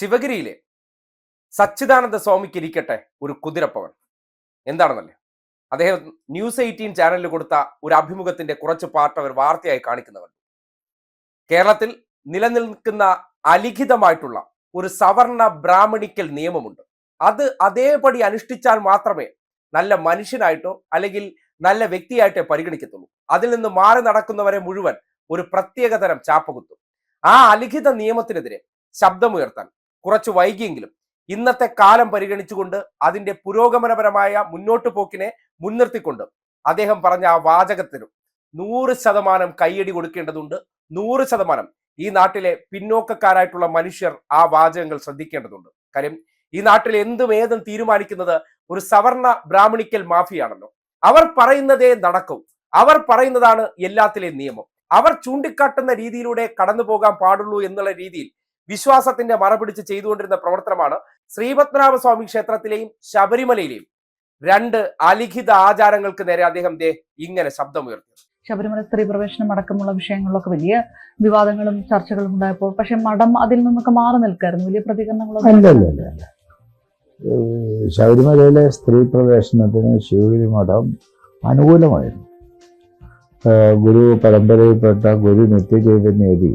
ശിവഗിരിയിലെ സച്ചിദാനന്ദ സ്വാമിക്ക് ഇരിക്കട്ടെ ഒരു കുതിരപ്പവൻ. എന്താണെന്നല്ലേ? അദ്ദേഹം ന്യൂസ് എയ്റ്റീൻ ചാനലിൽ കൊടുത്ത ഒരു അഭിമുഖത്തിന്റെ കുറച്ച് പാർട്ട് അവർ വാർത്തയായി കാണിക്കുന്നവർ. കേരളത്തിൽ നിലനിൽക്കുന്ന അലിഖിതമായിട്ടുള്ള ഒരു സവർണ ബ്രാഹ്മണിക്കൽ നിയമമുണ്ട്. അത് അതേപടി അനുഷ്ഠിച്ചാൽ മാത്രമേ നല്ല മനുഷ്യനായിട്ടോ അല്ലെങ്കിൽ നല്ല വ്യക്തിയായിട്ടോ പരിഗണിക്കത്തുള്ളൂ. അതിൽ നിന്ന് മാറി നടക്കുന്നവരെ മുഴുവൻ ഒരു പ്രത്യേകതരം ചാപ്പകുത്തും. ആ അലിഖിത നിയമത്തിനെതിരെ ശബ്ദമുയർത്താൻ കുറച്ച് വൈകിയെങ്കിലും. ഇന്നത്തെ കാലം പരിഗണിച്ചുകൊണ്ട് അതിന്റെ പുരോഗമനപരമായ മുന്നോട്ട് പോക്കിനെ മുൻനിർത്തിക്കൊണ്ട് അദ്ദേഹം പറഞ്ഞ ആ വാചകത്തിനും നൂറ് ശതമാനം കൈയടി കൊടുക്കേണ്ടതുണ്ട്. നൂറ് ശതമാനം. ഈ നാട്ടിലെ പിന്നോക്കക്കാരായിട്ടുള്ള മനുഷ്യർ ആ വാചകങ്ങൾ ശ്രദ്ധിക്കേണ്ടതുണ്ട്. കാര്യം ഈ നാട്ടിൽ എന്തും ഏതും തീരുമാനിക്കുന്നത് ഒരു സവർണ ബ്രാഹ്മണിക്കൽ മാഫിയാണല്ലോ. അവർ പറയുന്നതേ നടക്കും. അവർ പറയുന്നതാണ് എല്ലാത്തിലെയും നിയമം. അവർ ചൂണ്ടിക്കാട്ടുന്ന രീതിയിലൂടെ കടന്നു പോകാൻ പാടുള്ളൂ എന്നുള്ള രീതിയിൽ വിശ്വാസത്തിന്റെ മറപിടിച്ച് ചെയ്തുകൊണ്ടിരുന്ന പ്രവർത്തനമാണ് ശ്രീപത്മനാഭ സ്വാമി ക്ഷേത്രത്തിലെയും ശബരിമലയിലെയും. രണ്ട് അലിഖിത ആചാരങ്ങൾക്ക് നേരെ അദ്ദേഹം ദേ ഇങ്ങനെ ശബ്ദമുയർത്തി. ശബരിമല സ്ത്രീ പ്രവേശനം അടക്കമുള്ള വിഷയങ്ങളിലൊക്കെ വലിയ വിവാദങ്ങളും ചർച്ചകളും ഉണ്ടായപ്പോൾ പക്ഷെ മഠം അതിൽ നിന്നൊക്കെ മാറി നിൽക്കായിരുന്നു. വലിയ ഏഹ് ശബരിമലയിലെ സ്ത്രീ പ്രവേശനത്തിന് ശിവഗിരി മഠം അനുകൂലമായിരുന്നു. ഗുരു പരമ്പരയിൽപ്പെട്ട ഗുരു നിത്യചൈതന്യതി